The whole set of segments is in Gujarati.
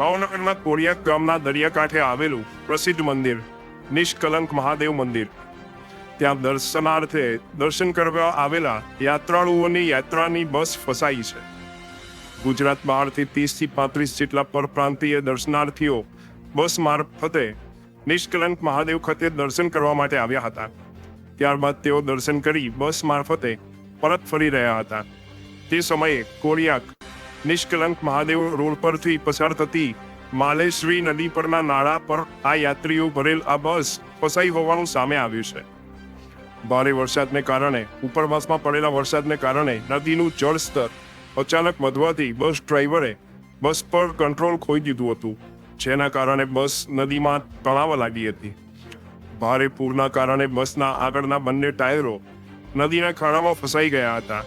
ભાવનગરના કોળિયાક ગામના દરિયાકાંઠે આવેલું પ્રસિદ્ધ મંદિર, નિષ્કલંક મહાદેવ મંદિર. ત્યાં દર્શનાર્થે દર્શન કરવા આવેલા યાત્રાળુઓની યાત્રાની બસ ફસાઈ છે. ગુજરાત બહારથી ત્રીસથી પાંત્રીસ જેટલા પરપ્રાંતીય દર્શનાર્થીઓ બસ મારફતે નિષ્કલંક મહાદેવ ખાતે દર્શન કરવા માટે આવ્યા હતા. ત્યારબાદ તેઓ દર્શન કરી બસ મારફતે પરત ફરી રહ્યા હતા. તે સમયે કોળિયાક નિષ્કલંક મહાદેવ રોડ પરથી પસાર થતી માલેશ્રી નદી પરના નાળા પર આ યાત્રીઓ ભરેલ આ બસ ફસાઈ હોવાનું સામે આવ્યું છે. ભારે વરસાદને કારણે, ઉપરવાસમાં પડેલા વરસાદને કારણે નદીનું જળસ્તર અચાનક વધવાથી બસ ડ્રાઈવરે બસ પર કંટ્રોલ ખોઈ દીધું હતું, જેના કારણે બસ નદીમાં તણાવા લાગી હતી. ભારે પૂરના કારણે બસના આગળના બંને ટાયરો નદીના ખાડામાં ફસાઈ ગયા હતા.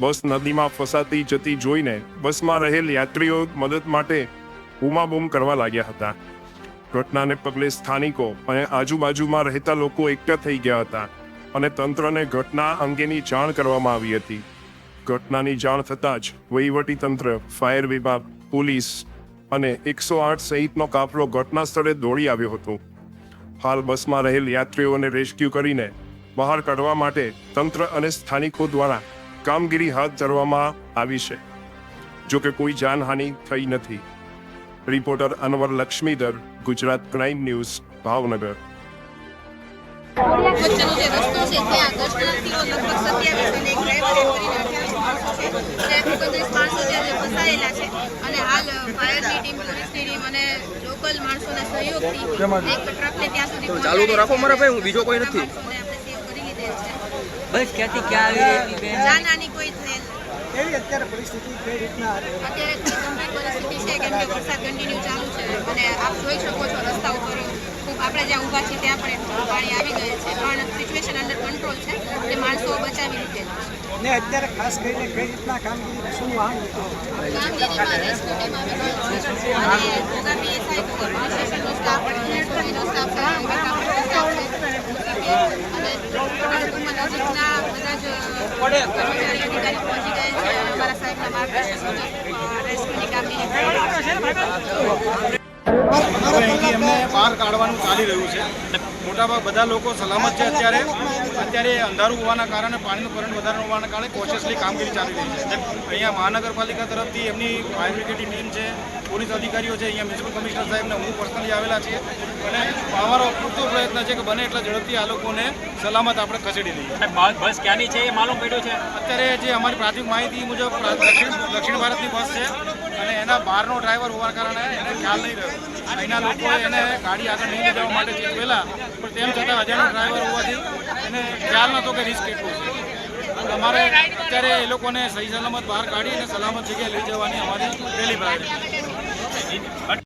બસ નદીમાં ફસાતી જતી જોઈને બસમાં રહેલ યાત્રીઓ મદદ માટે બૂમાબૂમ કરવા લાગ્યા હતા. ઘટનાને પગલે સ્થાનિકો અને આજુબાજુમાં રહેતા લોકો એકઠા થઈ ગયા હતા અને તંત્રને ઘટના અંગેની જાણ કરવામાં આવી હતી. ઘટનાની જાણ થતાં જ વહીવટી તંત્ર, ફાયર વિભાગ, પોલીસ અને એકસો આઠ સહિતનો કાફલો ઘટના સ્થળે દોડી આવ્યો હતો. હાલ બસમાં રહેલ યાત્રીઓને રેસ્ક્યુ કરીને બહાર કાઢવા માટે તંત્ર અને સ્થાનિકો દ્વારા કામગીરી હાથ ધરવામાં આવી છે. જો કે કોઈ જાનહાનિ થઈ નથી. Reporter Anwar Laxmidhar Gujarat crime news Bhavnagar. વચ્ચેનો જે રસ્તો છે ત્યાં દર્શનાર્થીઓ લગભગ સત્યાવીસ અને એક ડ્રાઈવર એમ કરીને અઠ્યાવીસ માણસો છે. ત્યાં ઓગણત્રીસ માણસો છે જે ફસાયેલા છે અને હાલ ફાયરની ટીમ પોલીસની ટીમ અને લોકલ માણસોના સહયોગથી એક ટ્રકને ત્યાં સુધી ચાલુ તો રાખો મારા ભાઈ, હું બીજો કોઈ નથી. માણસોને આપણે સેવ કરી લીધેલ છે બસ ક્યાંથી ક્યાં આવી રહી બેન? જાનહાની કોઈ થયેલ કેવી અત્યારે પરિસ્થિતિ કઈ રીતના અત્યારે ગંભીર પરિસ્થિતિ છે કેમ કે વરસાદ કન્ટિન્યુ ચાલુ છે. અને આપ જોઈ શકો છો રસ્તા ઉપર ખૂબ આપણે જ્યાં ઊભા છીએ ત્યાં પણ એટલું પાણી આવી ગયું છે. પણ સિચ્યુએશન અંડર કંટ્રોલ છે તે માણસો બચાવી લીધેલા છે. ને અત્યારે ખાસ કરીને કઈ રીતના કામગીરી શું વાહન હતો? કામગીરીમાં રેસ્ક્યુ ટીમ આવી ગઈ છે. અને ઘોઘા PSI, ઘોઘા પોલીસ સ્ટેશનનો સ્ટાફ, પોલીસનો સ્ટાફ છે, વેકાપુરનો સ્ટાફ છે. અને ટૂંકમાં નજીકના બધા જ કર્મચારી અધિકારી પહોંચી ગયા છે અને અમારા સાહેબના માર્ગદર્શન મુજબ અ, રેસ્ક્યુની કામગીરી થઈ રહી છે. હવે અહીંથી એમને બહાર કાઢવાનું ચાલી રહ્યું છે. મોટાભાગ બધા લોકો સલામત છે અત્યારે. અત્યારે અંધારું હોવાના કારણે પાણીનું કરંટ વધારે હોવાના કારણે કોશિયસલી કામગીરી ચાલી રહી છે. અહીંયા મહાનગરપાલિકા તરફથી એમની ફાયર બ્રિગેડની ટીમ છે પોલીસ અધિકારીઓ છે અહીંયા મ્યુનિસિપલ કમિશનર સાહેબને હું પર્સનલી આવેલા છીએ. અને અમારો પૂરતો પ્રયત્ન છે કે બને એટલા ઝડપથી આ લોકોને સલામત આપણે ખસેડી દઈએ. બસ ક્યાંની છે એ માલુમ પડ્યો છે? અત્યારે જે અમારી પ્રાથમિક માહિતી મુજબ દક્ષિણ દક્ષિણ ભારતની બસ છે અને એના બહારનો ડ્રાઈવર હોવા કારણે એને ખ્યાલ નહીં રહ્યો. અહીંના લોકોએ એને ગાડી આગળ નહીં જવા માટે ચીતવેલા પણ તેમ છતાં અજાણ્યો ડ્રાઈવર હોવાથી એને ખ્યાલ નહોતો કે રિસ્ક કેટલું છે. અમારે અત્યારે એ લોકોને સહી સલામત બહાર કાઢી અને સલામત જગ્યાએ લઈ જવાની અમારી પહેલી પ્રાયોરિટી